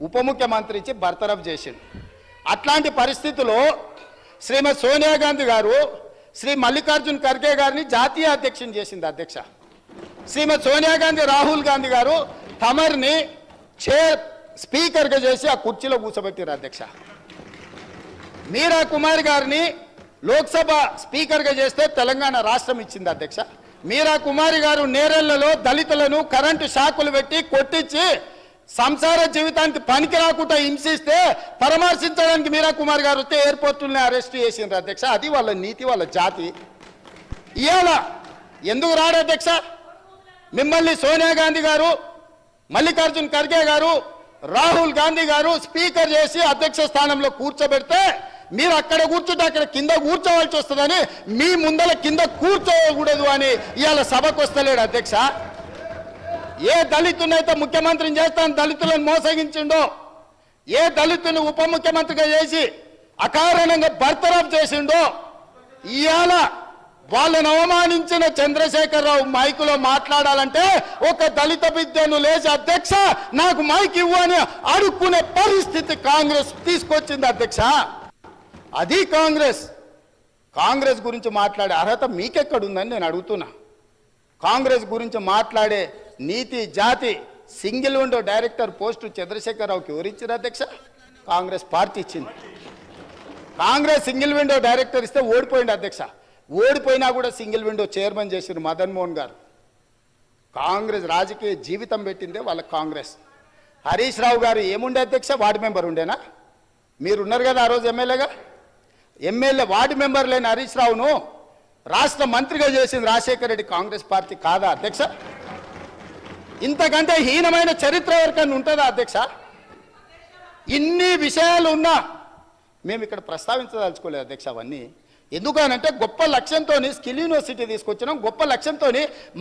ఉప ముఖ్యమంత్రి ఇచ్చి బర్తరఫ్ చేసింది అట్లాంటి పరిస్థితిలో శ్రీమతి సోనియా గాంధీ గారు శ్రీ మల్లికార్జున్ ఖర్గే గారిని జాతీయ అధ్యక్షుని చేసింది అధ్యక్ష. శ్రీమతి సోనియా గాంధీ రాహుల్ గాంధీ గారు తమర్ని చైర్ స్పీకర్గా చేసి ఆ కుర్చీలో కూర్చోబెట్టారు అధ్యక్ష. మీరా కుమార్ గారిని లోక్సభ స్పీకర్గా చేస్తే తెలంగాణ రాష్ట్రం ఇచ్చింది అధ్యక్ష. మీరా కుమారి గారు నేరెళ్ళలో దళితులను కరెంటు షాకులు పెట్టి కొట్టించి సంసార జీవితానికి పనికి రాకుండా హింసిస్తే పరామర్శించడానికి మీరా కుమార్ గారు వస్తే ఎయిర్పోర్టుల్ని అరెస్ట్ చేసిండ్రు అధ్యక్ష. అది వాళ్ళ నీతి వాళ్ళ జాతి. ఇవాళ ఎందుకు రాడు అధ్యక్ష? మిమ్మల్ని సోనియా గాంధీ గారు మల్లికార్జున్ ఖర్గే గారు రాహుల్ గాంధీ గారు స్పీకర్ చేసి అధ్యక్ష స్థానంలో కూర్చోబెడితే మీరు అక్కడ కూర్చుంటే అక్కడ కింద కూర్చోవలసి వస్తుందని మీ ముందల కింద కూర్చోకూడదు అని ఇవాళ సభకు వస్తలేడు అధ్యక్ష. ఏ దళితునైతే ముఖ్యమంత్రిని చేస్తాను దళితులను మోసగించిండో ఏ దళితుని ఉప ముఖ్యమంత్రిగా చేసి అకారణంగా బర్తరఫ్ చేసిండో ఇవాళ వాళ్ళను అవమానించిన చంద్రశేఖరరావు మైకులో మాట్లాడాలంటే ఒక దళిత విద్యను లేచి అధ్యక్ష నాకు మైక్ ఇవ్వు అని అడుక్కునే పరిస్థితి కాంగ్రెస్ తీసుకొచ్చింది అధ్యక్ష. అది కాంగ్రెస్. కాంగ్రెస్ గురించి మాట్లాడే అర్హత మీకెక్కడుందని నేను అడుగుతున్నా. కాంగ్రెస్ గురించి మాట్లాడే నీతి జాతి సింగిల్ విండో డైరెక్టర్ పోస్టు చంద్రశేఖరరావుకి ఎవరిచ్చారు అధ్యక్ష? కాంగ్రెస్ పార్టీ ఇచ్చింది. కాంగ్రెస్ సింగిల్ విండో డైరెక్టర్ ఇస్తే ఓడిపోయింది అధ్యక్ష. ఓడిపోయినా కూడా సింగిల్ విండో చైర్మన్ చేసిన మదన్ మోహన్ గారు. కాంగ్రెస్ రాజకీయ జీవితం పెట్టిందే వాళ్ళ కాంగ్రెస్. హరీష్ రావు గారు ఏముండే అధ్యక్ష? వార్డు మెంబర్ ఉండేనా? మీరు ఉన్నారు కదా ఆ రోజు ఎమ్మెల్యేగా? ఎమ్మెల్యే వార్డు మెంబర్ లేని హరీష్ రావును రాష్ట్ర మంత్రిగా చేసింది రాజశేఖర రెడ్డి కాంగ్రెస్ పార్టీ కాదా అధ్యక్ష? ఇంతకంటే హీనమైన చరిత్ర ఎవరికైనా ఉంటుందా అధ్యక్ష? ఇన్ని విషయాలు ఉన్నా మేము ఇక్కడ ప్రస్తావించదలుచుకోలేదు అధ్యక్ష అవన్నీ. ఎందుకనంటే గొప్ప లక్ష్యంతో స్కిల్ యూనివర్సిటీ తీసుకొచ్చినాం గొప్ప లక్ష్యంతో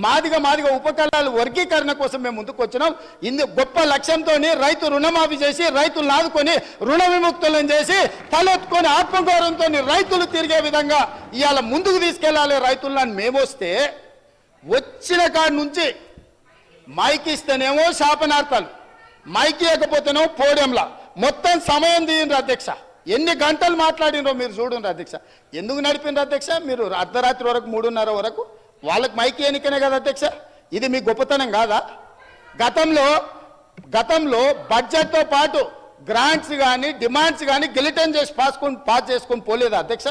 మాదిగా మాదిగా ఉపకరణాలు వర్గీకరణ కోసం మేము ముందుకు వచ్చినాం. ఇందు గొప్ప లక్ష్యంతో రైతు రుణమాఫీ చేసి రైతులను ఆదుకొని రుణ విముక్తులను చేసి తలెత్తుకొని ఆత్మగౌరవంతో రైతులు తిరిగే విధంగా ఇవాళ ముందుకు తీసుకెళ్ళాలి రైతులను మేము వస్తే వచ్చిన కాడి నుంచి మైక్ ఇస్తేనేమో శాపనార్థాలు. మైక్ ఇవ్వకపోతేనేమో పోడియంలా. మొత్తం సమయం తీయండి అధ్యక్ష. ఎన్ని గంటలు మాట్లాడినో మీరు చూడండి అధ్యక్ష. ఎందుకు నడిపిండ్రు అధ్యక్ష? మీరు అర్ధరాత్రి వరకు మూడున్నర వరకు వాళ్ళకి మైక్ ఎన్నికనే కదా అధ్యక్ష. ఇది మీ గొప్పతనం కాదా? గతంలో గతంలో బడ్జెట్తో పాటు గ్రాంట్స్ కానీ డిమాండ్స్ కానీ గిలిటన్ చేసి పాసుకొని పాస్ చేసుకొని పోలేదా అధ్యక్ష?